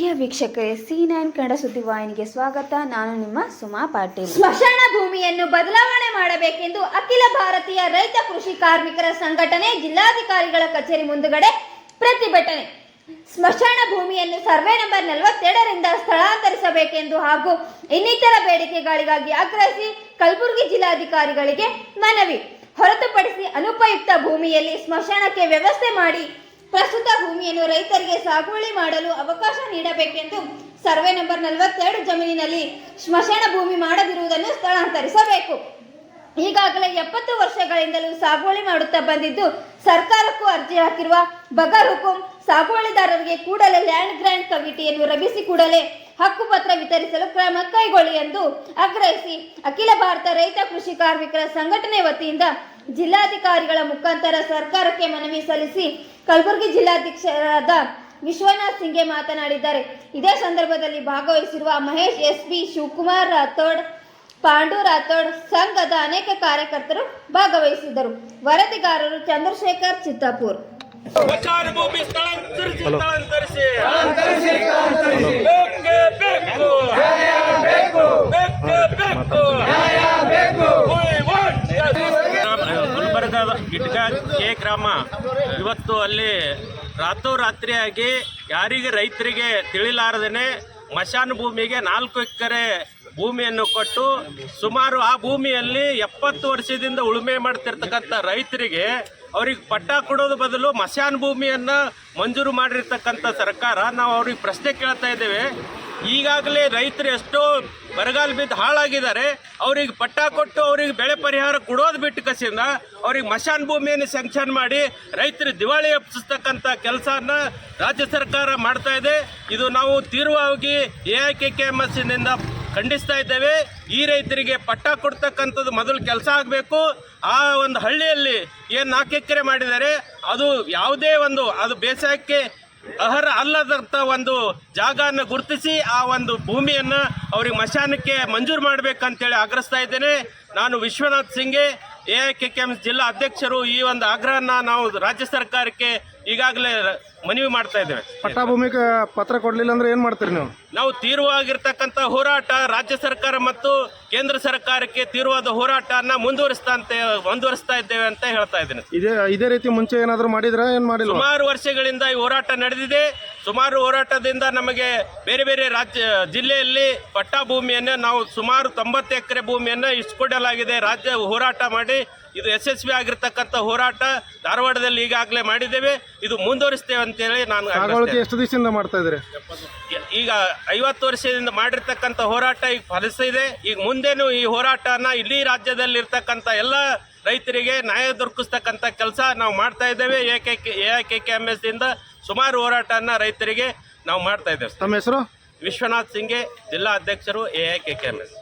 ಪ್ರಿಯ ವೀಕ್ಷಕರೇ C nine Kannada ಸುದ್ದಿವಾಹಿನಿಗೆ ಸ್ವಾಗತ. ನಾನು ನಿಮ್ಮ ಸುಮಾ ಪಾಟೀಲ್. ಸ್ಮಶಾನ ಭೂಮಿಯನ್ನು ಬದಲಾವಣೆ ಮಾಡಬೇಕೆಂದು ಅಖಿಲ ಭಾರತೀಯ ರೈತ ಕೃಷಿ ಕಾರ್ಮಿಕರ ಸಂಘಟನೆ, ಜಿಲ್ಲಾಧಿಕಾರಿಗಳ ಕಚೇರಿ ಮುಂದುಗಡೆ ಪ್ರತಿಭಟನೆ. ಸ್ಮಶಾನ ಭೂಮಿಯನ್ನು ಸರ್ವೆ ನಂಬರ್ ನಲವತ್ತೆರಡರಿಂದ ಸ್ಥಳಾಂತರಿಸಬೇಕೆಂದು ಹಾಗೂ ಇನ್ನಿತರ ಬೇಡಿಕೆಗಳಿಗಾಗಿ ಆಗ್ರಹಿಸಿ ಕಲಬುರಗಿ ಜಿಲ್ಲಾಧಿಕಾರಿಗಳಿಗೆ ಮನವಿ. ಹೊರತುಪಡಿಸಿ ಅನುಪಯುಕ್ತ ಭೂಮಿಯಲ್ಲಿ ಸ್ಮಶಾನಕ್ಕೆ ವ್ಯವಸ್ಥೆ ಮಾಡಿ ಪ್ರಸ್ತುತ ಭೂಮಿಯನ್ನು ರೈತರಿಗೆ ಸಾಗುವಳಿ ಮಾಡಲು ಅವಕಾಶ ನೀಡಬೇಕೆಂದು ಸರ್ವೆ ನಂಬರ್ ನಲವತ್ತೆರಡು ಜಮೀನಿನಲ್ಲಿ ಸ್ಮಶಾನ ಭೂಮಿ ಮಾಡದಿರುವುದನ್ನು ಸ್ಥಳಾಂತರಿಸಬೇಕು. ಈಗಾಗಲೇ ಎಪ್ಪತ್ತು ವರ್ಷಗಳಿಂದಲೂ ಸಾಗುವಳಿ ಮಾಡುತ್ತಾ ಬಂದಿದ್ದು, ಸರ್ಕಾರಕ್ಕೂ ಅರ್ಜಿ ಹಾಕಿರುವ ಬಗರ್ ಹುಕುಂ ಸಾಗುವಳಿದಾರರಿಗೆ ಕೂಡಲೇ ಲ್ಯಾಂಡ್ ಗ್ರ್ಯಾಂಡ್ ಕಮಿಟಿಯನ್ನು ರಚಿಸಿ ಕೂಡಲೇ ಹಕ್ಕುಪತ್ರ ವಿತರಿಸಲು ಕ್ರಮ ಕೈಗೊಳ್ಳಿ ಎಂದು ಆಗ್ರಹಿಸಿ ಅಖಿಲ ಭಾರತ ರೈತ ಕೃಷಿ ಕಾರ್ಮಿಕರ ಸಂಘಟನೆ ವತಿಯಿಂದ ಜಿಲ್ಲಾಧಿಕಾರಿಗಳ ಮುಖಾಂತರ ಸರ್ಕಾರಕ್ಕೆ ಮನವಿ ಸಲ್ಲಿಸಿ ಕಲಬುರಗಿ ಜಿಲ್ಲಾಧ್ಯಕ್ಷರಾದ ವಿಶ್ವನಾಥ್ ಸಿಂಗೆ ಮಾತನಾಡಿದ್ದಾರೆ. ಇದೇ ಸಂದರ್ಭದಲ್ಲಿ ಭಾಗವಹಿಸಿರುವ ಮಹೇಶ್ ಎಸ್ ಬಿ ಶಿವಕುಮಾರ್ ರಾಥೋಡ್ ಪಾಂಡು ರಾಥೋಡ್ ಸಂಘದ ಅನೇಕ ಕಾರ್ಯಕರ್ತರು ಭಾಗವಹಿಸಿದ್ದರು. ವರದಿಗಾರರು ಚಂದ್ರಶೇಖರ್ ಚಿತ್ತಾಪುರ್. ಗಿಡ್ಗ ಕೆ ಗ್ರಾಮ. ಇವತ್ತು ಅಲ್ಲಿ ರಾತ್ರೋರಾತ್ರಿಯಾಗಿ ಯಾರಿಗೆ ರೈತರಿಗೆ ತಿಳಿಲಾರದೇ ಮಶಾನ್ ಭೂಮಿಗೆ ನಾಲ್ಕು ಎಕರೆ ಭೂಮಿಯನ್ನು ಕೊಟ್ಟು ಸುಮಾರು ಆ ಭೂಮಿಯಲ್ಲಿ ಎಪ್ಪತ್ತು ವರ್ಷದಿಂದ ಉಳುಮೆ ಮಾಡ್ತಿರ್ತಕ್ಕಂಥ ರೈತರಿಗೆ ಅವ್ರಿಗೆ ಪಟ್ಟ ಕೊಡೋದು ಬದಲು ಮಶಾನ್ ಭೂಮಿಯನ್ನು ಮಂಜೂರು ಮಾಡಿರ್ತಕ್ಕಂಥ ಸರ್ಕಾರ, ನಾವು ಅವ್ರಿಗೆ ಪ್ರಶ್ನೆ ಕೇಳ್ತಾ ಇದ್ದೇವೆ. ಈಗಾಗಲೇ ರೈತರು ಎಷ್ಟೋ ಬರಗಾಲ ಬಿದ್ದು ಹಾಳಾಗಿದ್ದಾರೆ. ಅವ್ರಿಗೆ ಪಟ್ಟ ಕೊಟ್ಟು ಅವ್ರಿಗೆ ಬೆಳೆ ಪರಿಹಾರ ಕೊಡೋದು ಬಿಟ್ಟು ಕಸಿಂದ ಅವ್ರಿಗೆ ಮಶಾನ್ ಭೂಮಿಯನ್ನು ಸ್ಯಾಂಕ್ಷನ್ ಮಾಡಿ ರೈತರು ದಿವಾಳಿ ಎಪ್ಪಿಸ್ತಕ್ಕಂಥ ಕೆಲಸನ ರಾಜ್ಯ ಸರ್ಕಾರ ಮಾಡ್ತಾ ಇದೆ. ಇದು ನಾವು ತೀವ್ರವಾಗಿ A I K K M ಎಸ್ನಿಂದ ಖಂಡಿಸ್ತಾ ಇದ್ದೇವೆ. ಈ ರೈತರಿಗೆ ಪಟ್ಟ ಕೊಡ್ತಕ್ಕಂಥದ್ದು ಮೊದಲು ಕೆಲಸ ಆಗಬೇಕು. ಆ ಒಂದು ಹಳ್ಳಿಯಲ್ಲಿ ಏನು ನಾಲ್ಕು ಎಕರೆ ಮಾಡಿದ್ದಾರೆ, ಅದು ಯಾವುದೇ ಒಂದು, ಅದು ಬೇಸಾಯಕ್ಕೆ ಅರ್ಹ ಅಲ್ಲದಂಥ ಒಂದು ಜಾಗವನ್ನು ಗುರುತಿಸಿ ಆ ಒಂದು ಭೂಮಿಯನ್ನು ಅವ್ರಿಗೆ ಮಶಾನಕ್ಕೆ ಮಂಜೂರು ಮಾಡಬೇಕಂತೇಳಿ ಆಗ್ರಹಿಸ್ತಾ ಇದ್ದೇನೆ. ನಾನು Vishwanath Singe, A K K M ಜಿಲ್ಲಾ ಅಧ್ಯಕ್ಷರು ಈ ಒಂದು ಆಗ್ರಹನ ನಾವು ರಾಜ್ಯ ಸರ್ಕಾರಕ್ಕೆ ಈಗಾಗಲೇ ಮನವಿ ಮಾಡ್ತಾ ಇದ್ದೇವೆ. ಪಟ್ಟಾಭೂಮಿಗೆ ಪತ್ರ ಕೊಡಲಿಲ್ಲ ಅಂದ್ರೆ ಏನು ಮಾಡ್ತೀರಿ ನೀವು? ನಾವು ತೀವ್ರವಾಗಿರ್ತಕ್ಕಂಥ ಹೋರಾಟ ರಾಜ್ಯ ಸರ್ಕಾರ ಮತ್ತು ಕೇಂದ್ರ ಸರ್ಕಾರಕ್ಕೆ ತೀವ್ರವಾದ ಹೋರಾಟನ ಮುಂದುವರಿಸ್ತಾ ಅಂತ ಮುಂದುವರಿಸ್ತಾ ಇದ್ದೇವೆ ಅಂತ ಹೇಳ್ತಾ ಇದ್ದೇನೆ. ಇದೇ ಇದೇ ರೀತಿ ಮುಂಚೆ ಏನಾದರೂ ಮಾಡಿದ್ರ ಏನು ಮಾಡಿಲ್ಲ ಸುಮಾರು ವರ್ಷಗಳಿಂದ ಈ ಹೋರಾಟ ನಡೆದಿದೆ. ಸುಮಾರು ಹೋರಾಟದಿಂದ ನಮಗೆ ಬೇರೆ ಬೇರೆ ರಾಜ್ಯ ಜಿಲ್ಲೆಯಲ್ಲಿ ಪಟ್ಟಾ ಭೂಮಿಯನ್ನು ನಾವು ಸುಮಾರು ತೊಂಬತ್ತು ಎಕರೆ ಭೂಮಿಯನ್ನು ಇಸ್ಕೊಡಲಾಗಿದೆ. ರಾಜ್ಯ ಹೋರಾಟ ಮಾಡಿ ಇದು ಯಶಸ್ವಿ ಆಗಿರ್ತಕ್ಕಂಥ ಹೋರಾಟ ಧಾರವಾಡದಲ್ಲಿ ಈಗಾಗಲೇ ಮಾಡಿದ್ದೇವೆ. ಇದು ಮುಂದುವರಿಸ್ತೇವೆ ಅಂತೇಳಿ ನಾನು ಎಷ್ಟು ದಿವಸದಿಂದ ಮಾಡ್ತಾ ಇದ್ರೆ ಈಗ ಐವತ್ತು ವರ್ಷದಿಂದ ಮಾಡಿರ್ತಕ್ಕಂಥ ಹೋರಾಟ ಈಗ ಫಲಿಸಿದೆ ಈಗ ಮುಂದೇನು ಈ ಹೋರಾಟನ ಇಡೀ ರಾಜ್ಯದಲ್ಲಿರ್ತಕ್ಕಂಥ ಎಲ್ಲ ರೈತರಿಗೆ ನ್ಯಾಯ ದೊರಕಿಸ್ತಕ್ಕಂಥ ಕೆಲಸ ನಾವು ಮಾಡ್ತಾ ಇದ್ದೇವೆ. A K A K M S ಇಂದ ಸುಮಾರು ಹೋರಾಟನ ರೈತರಿಗೆ ನಾವು ಮಾಡ್ತಾ ಇದ್ದೇವೆ. ತಮ್ಮ ಹೆಸರು? ವಿಶ್ವನಾಥ್ ಸಿಂಗೆ ಜಿಲ್ಲಾ ಅಧ್ಯಕ್ಷರು A I K K M S.